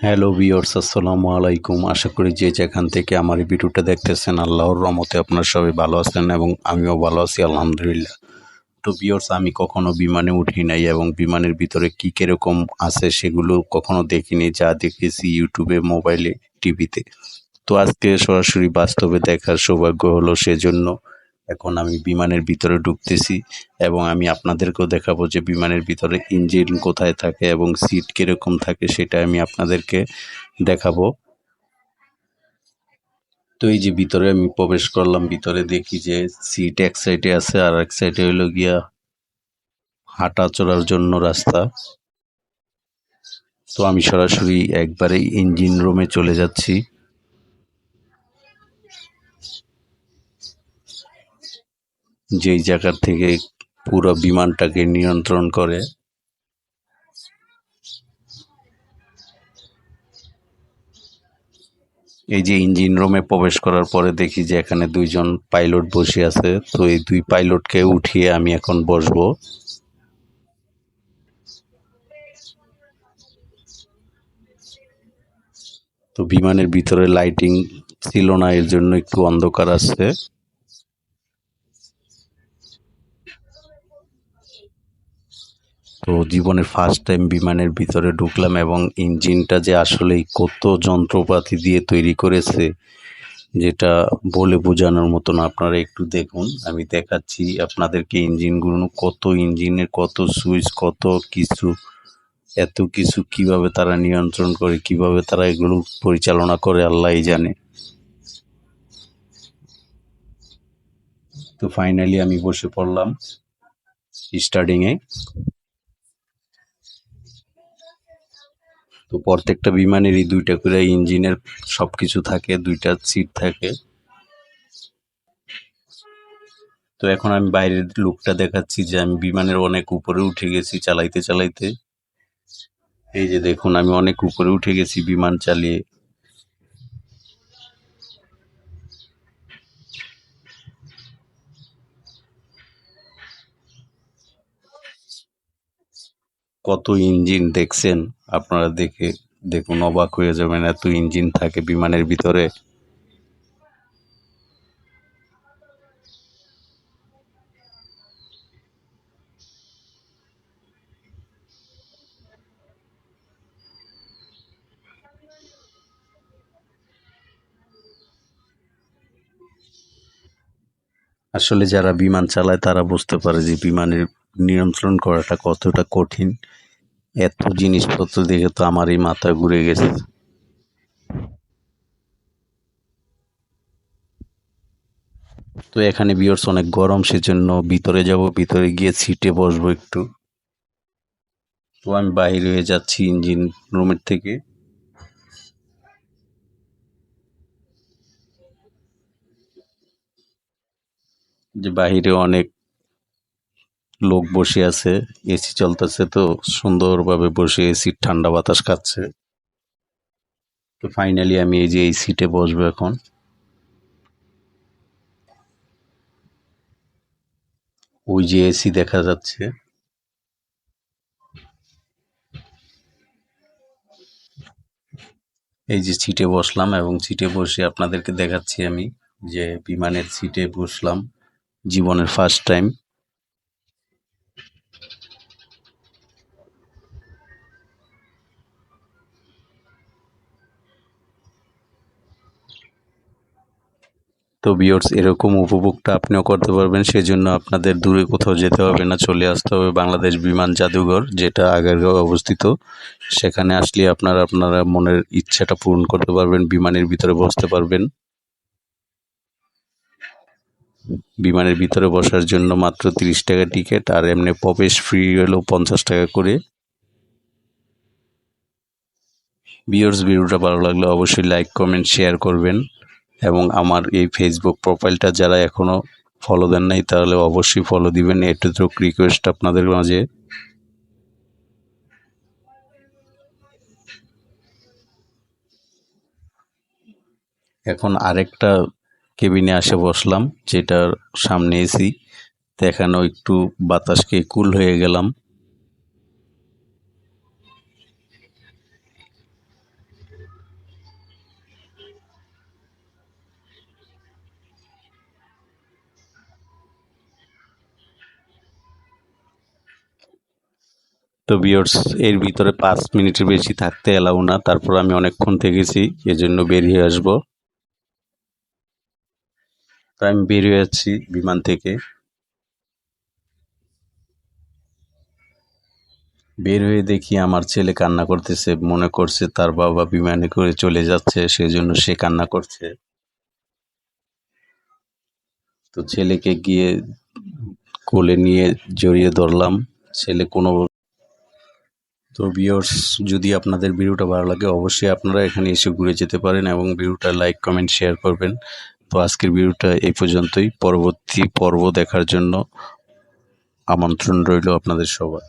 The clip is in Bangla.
হ্যালো ভিওর্স আসসালামু আলাইকুম। আশা করি যে যেখান থেকে আমার এই ভিডিওটা দেখতেছেন, আল্লাহর রহমতে আপনারা সবাই ভালো আছেন এবং আমিও ভালো আছি, আলহামদুলিল্লাহ। তো ভিওর্স আমি কখনো বিমানে উঠি নাই এবং বিমানের ভিতরে কী কীরকম আছে সেগুলো কখনো দেখিনি, যা দেখেছি ইউটিউবে, মোবাইলে, টিভিতে। তো আজকে সরাসরি বাস্তবে দেখার সৌভাগ্য হলো সেজন্য এখন আমি বিমানের ভিতরে ঢুকতেছি এবং আমি আপনাদেরকেও দেখাবো যে বিমানের ভিতরে ইঞ্জিন কোথায় থাকে এবং সিট কীরকম থাকে সেটা আমি আপনাদেরকে দেখাবো। তো এই যে ভিতরে আমি প্রবেশ করলাম, ভিতরে দেখি যে সিট এক সাইডে আছে, আর এক সাইডে হইল গিয়া হাঁটা চলার জন্য রাস্তা। তো আমি সরাসরি একবারে ইঞ্জিন রুমে চলে যাচ্ছি। যেই জায়গার থেকে পুরো বিমানটাকে নিয়ন্ত্রণ করে। এই যে ইঞ্জিন রুমে প্রবেশ করার পরে দেখি যে এখানে দুইজন পাইলট বসে আছে। তো এই দুই পাইলটকে উঠিয়ে আমি এখন বসবো। তো বিমানের ভিতরে লাইটিং ছিল না, এর জন্য একটু অন্ধকার আছে। তো জীবনের ফার্স্ট টাইম বিমানের ভিতরে ঢুকলাম এবং ইঞ্জিনটা যে আসলেই কত যন্ত্রপাতি দিয়ে তৈরি করেছে, যেটা বলে বোঝানোর মতো না আপনারা একটু দেখুন। আমি দেখাচ্ছি আপনাদেরকে ইঞ্জিনগুলো, কত ইঞ্জিনের কত সুইচ, কত কিছু, এত কিছু কীভাবে তারা নিয়ন্ত্রণ করে, কীভাবে তারা এগুলো পরিচালনা করে আল্লাহই জানে। তো ফাইনালি আমি বসে পড়লাম স্টার্টিংয়ে তো প্রত্যেকটা বিমানেরই দুইটা করে ইঞ্জিনের সব কিছু থাকে, দুইটা সিট থাকে। তো এখন আমি বাইরের লুকটা দেখাচ্ছি যে আমি বিমানের অনেক উপরে উঠে গেছি চালাইতে চালাইতে। এই যে দেখুন, আমি অনেক উপরে উঠে গেছি বিমান চালিয়ে। কত ইঞ্জিন দেখছেন? আপনারা দেখে দেখুন, অবাক হয়ে যাবেন, এত ইঞ্জিন থাকে বিমানের ভিতরে। আসলে যারা বিমান চালায়, তারা বুঝতে পারে যে বিমানের নিয়ন্ত্রণ করাটা কতটা কঠিন? এত জিনিসপত্র দেখে তো আমার এই মাথা ঘুরে গেছে। তো এখানে বিয়ার্স অনেক গরম, সেজন্য ভিতরে যাব, ভিতরে গিয়ে সিটে বসবো একটু। তো আমি বাইরে হয়ে যাচ্ছি ইঞ্জিন রুমের থেকে। যে বাহিরে অনেক লোক বসে আছে এসি চলতেছে তো সুন্দরভাবে বসে এসির ঠান্ডা বাতাস খাচ্ছে। তো ফাইনালি আমি এই যে এই সিটে বসবো এখন। ওই যে এসি দেখা যাচ্ছে। এই যে সিটে বসলাম এবং সিটে বসে আপনাদেরকে দেখাচ্ছি আমি যে বিমানের সিটে বসলাম। জীবনের ফার্স্ট টাইম তো বিয়র্স এরকম উপভোগটা আপনিও করতে পারবেন, সেজন্য আপনাদের দূরে কোথাও যেতে হবে না, চলে আসতে হবে বাংলাদেশ বিমান জাদুঘর, যেটা আগারগাঁও অবস্থিত। সেখানে আসলে আপনারা আপনারা মনের ইচ্ছাটা পূরণ করতে পারবেন, বিমানের ভিতরে বসতে পারবেন। বিমানের ভিতরে বসার জন্য মাত্র তিরিশ টাকা টিকিট, আর এমনি প্রবেশ ফ্রি হলো পঞ্চাশ টাকা করে। বিয়ার্স ভিডিওটা ভালো লাগলে অবশ্যই লাইক কমেন্ট শেয়ার করবেন। এবং আমার এই ফেসবুক প্রোফাইলটা যারা এখনও ফলো দেন নাই, তাহলে অবশ্যই ফলো দিবেন। এটুক রিকোয়েস্ট আপনাদের মাঝে। এখন আরেকটা কেবিনে আসে বসলাম, যেটার সামনে এসি। দেখানো একটু বাতাসকে কুল হয়ে গেলাম। তো বিয়ার্স এর ভিতরে পাঁচ মিনিটের বেশি থাকতে এলাও না। তারপর আমি অনেকক্ষণ থেকেছি, এজন্য বেরিয়ে আসব। আমি বেরিয়ে যাচ্ছি বিমান থেকে। বের হয়ে দেখি আমার ছেলে কান্না করতেছে, মনে করছে তার বাবা বিমানে করে চলে যাচ্ছে, সেজন্য সে কান্না করছে। তো ছেলেকে গিয়ে কোলে নিয়ে জড়িয়ে ধরলাম। ছেলে কোনো তো ভিউয়ার্স যদি আপনাদের ভিডিওটা ভালো লাগে, অবশ্যই আপনারা এখানে এসে ঘুরে যেতে পারেন এবং ভিডিওটা লাইক কমেন্ট শেয়ার করবেন। তো আজকের ভিডিওটা এই পর্যন্তই। পরবর্তী পর্ব দেখার জন্য আমন্ত্রণ রইল আপনাদের সবার।